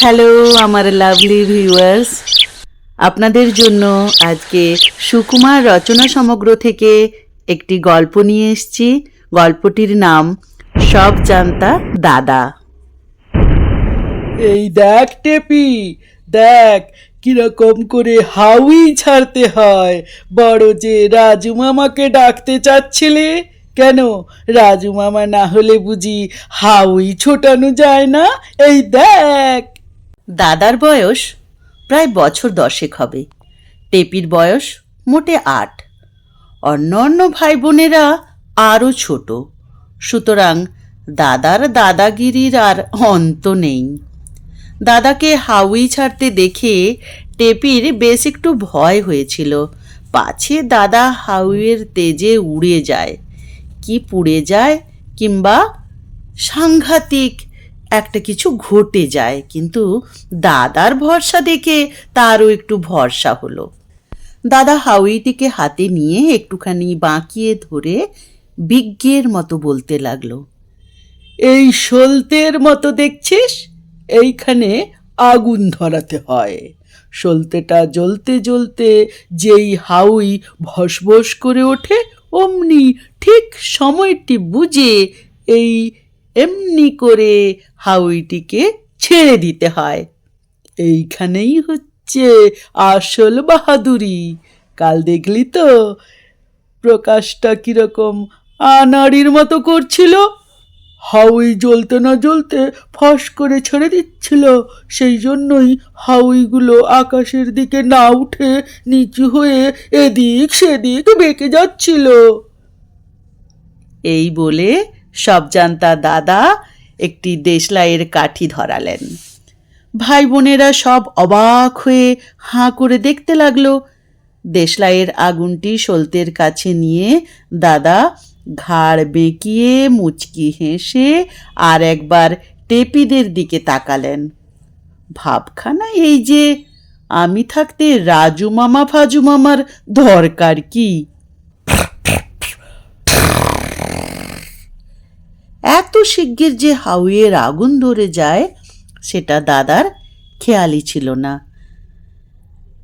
Hello আমার lovely viewers আপনাদের জন্য আজকে সুকুমার রচনা সমগ্র থেকে একটি গল্প নিয়ে এসছি। গল্পটির নাম সব জানতা দাদা। এই দেখ টেপি, দেখ কীরকম করে হাউই ছাড়তে হয়। বড় যে রাজু মামাকে ডাকতে চাচ্ছিলে, কেন? রাজু মামা না হলে বুঝি হাউই ছোটানো যায় না। এই দেখ! দাদার বয়স প্রায় বছর দশেক হবে। টেপির বয়স মোটে আট। অন্য অন্য ভাই বোনেরা আরও ছোট। সুতরাং দাদার দাদাগিরির আর অন্ত নেই। দাদাকে হাউই ছাড়তে দেখে টেপির বেশ একটু ভয় হয়েছিল। পাছে দাদা হাউইয়ের তেজে উড়ে যায়। কি পুড়ে যায় কিংবা সাংঘাতিক একটা কিছু ঘটে যায়, কিন্তু দাদার ভরসা দেখে তারও একটু ভরসা হলো। দাদা হাউইটিকে হাতে নিয়ে একটুখানি বাঁকিয়ে ধরে বিজ্ঞের মতো বলতে লাগল, এই সলতের মতো দেখছিস? এইখানে আগুন ধরাতে হয়। সলতেটা জ্বলতে জ্বলতে যেই হাউই ভসভস করে ওঠে, অমনি ঠিক সময়টি বুঝে এই এমনি করে হাউইটিকে ছেড়ে দিতে হয়। এইখানেই হচ্ছে আসল বাহাদুরি। কাল দেখলি তো, প্রকাশটা কীরকম আনাড়ির মতো করছিল। হাউই জ্বলতে না জ্বলতে ফস করে ছেড়ে দিচ্ছিল। সেই জন্যই হাউইগুলো আকাশের দিকে না উঠে নিচু হয়ে এদিক সেদিক বেঁকে যাচ্ছিল। এই বলে সব জানতা দাদা একটি দেশলাইয়ের কাঠি ধরালেন। ভাই বোনেরা সব অবাক হয়ে হাঁ করে দেখতে লাগল। দেশলাইয়ের আগুনটি সলতের কাছে নিয়ে দাদা ঘাড় বেঁকিয়ে মুচকি হেসে আর একবার টেপিদের দিকে তাকালেন। ভাবখানা এই যে, আমি থাকতে রাজু মামা ফাজু মামার দরকার কি? এত শিগগির যে হাউয়ের আগুন ধরে যায়, সেটা দাদার খেয়ালই ছিল না।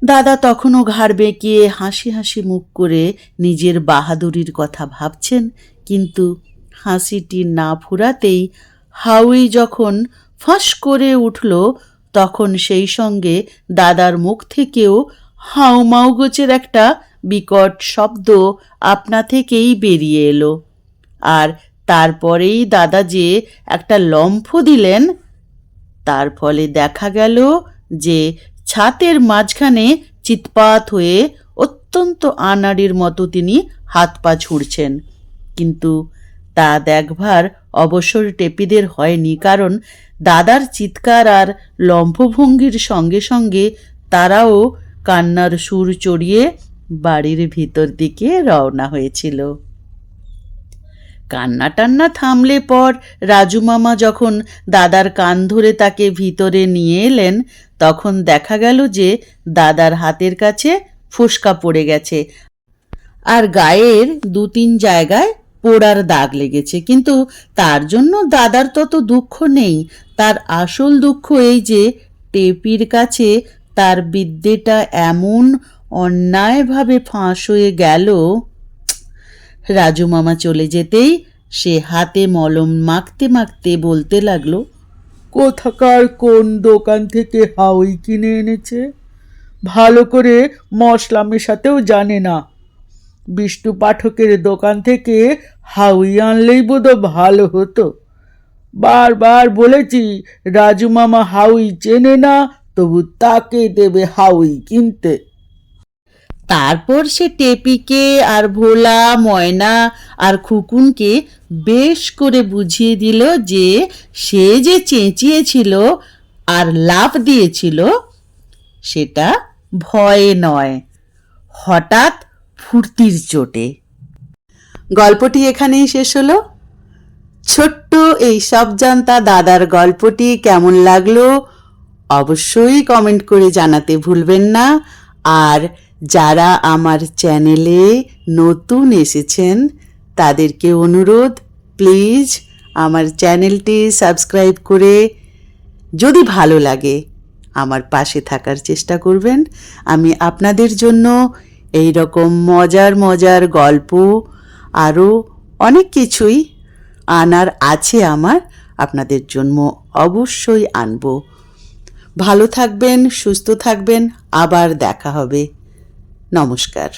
দাদা তখনও ঘাড় বেঁকিয়ে হাসি হাসি মুখ করে নিজের বাহাদুরির কথা ভাবছেন, কিন্তু হাসিটি না ফুরাতেই হাউই যখন ফাঁস করে উঠল, তখন সেই সঙ্গে দাদার মুখ থেকেও হাউমাউ গোছের একটা বিকট শব্দ আপনা থেকেই বেরিয়ে এলো। আর তারপরেই দাদা যে একটা লম্ফ দিলেন। তার ফলে দেখা গেল যে ছাতের মাঝখানে চিৎপাত হয়ে অত্যন্ত আনাড়ির মতো তিনি হাত পা ছুঁড়ছেন। কিন্তু তা দেখবার অবসর টেপিদের হয়নি, কারণ দাদার চিৎকার আর লম্ফভঙ্গির সঙ্গে সঙ্গে তারাও কান্নার সুর চড়িয়ে বাড়ির ভিতর দিকে রওনা হয়েছিল। কান্না টান্না থামলে পর রাজু মামা যখন দাদার কান ধরে তাকে ভিতরে নিয়ে এলেন, তখন দেখা গেল যে দাদার হাতের কাছে ফুসকা পড়ে গেছে। আর গায়ের দু তিন জায়গায় পোড়ার দাগ লেগেছে। কিন্তু তার জন্য দাদার তত দুঃখ নেই। তার আসল দুঃখ এই যে, টেপির কাছে তার বিদ্যেটা এমন অন্যায়ভাবে ফাঁস হয়ে গেল রাজু মামা চলে যেতেই সে হাতে মলম মাখতে মাখতে বলতে লাগল, কোথাকার কোন দোকান থেকে হাউই কিনে এনেছে? ভালো করে মশলা মেশাতেও জানে না। বিষ্ণু পাঠকের দোকান থেকে হাউই আনলেই বোধ ভালো হতো। বারবার বলেছি, রাজু মামা হাউই চেনে না, তবু তাকে দেবে হাউই কিনতে। তারপর সে টেপিকে আর ভোলা, ময়না আর খুকুনকে বেশ করে বুঝিয়ে দিল যে সে যে চেঁচিয়েছিল আর লাভ দিয়েছিল, সেটা ভয়ে নয়। হঠাৎ ফুর্তির চোটে। গল্পটি এখানেই শেষ হলো। ছোট্ট এই সব জানতা দাদার গল্পটি কেমন লাগল, অবশ্যই কমেন্ট করে জানাতে ভুলবেন না। আর যারা আমার চ্যানেলে নতুন এসেছেন, তাদেরকে অনুরোধ, প্লিজ আমার চ্যানেলটি সাবস্ক্রাইব করে যদি ভালো লাগে আমার পাশে থাকার চেষ্টা করবেন। আমি আপনাদের জন্য এই রকম মজার মজার গল্প, আরও অনেক কিছুই আনার আছে আমার, আপনাদের জন্য অবশ্যই আনব। ভালো থাকবেন, সুস্থ থাকবেন, আবার দেখা হবে। নমস্কার।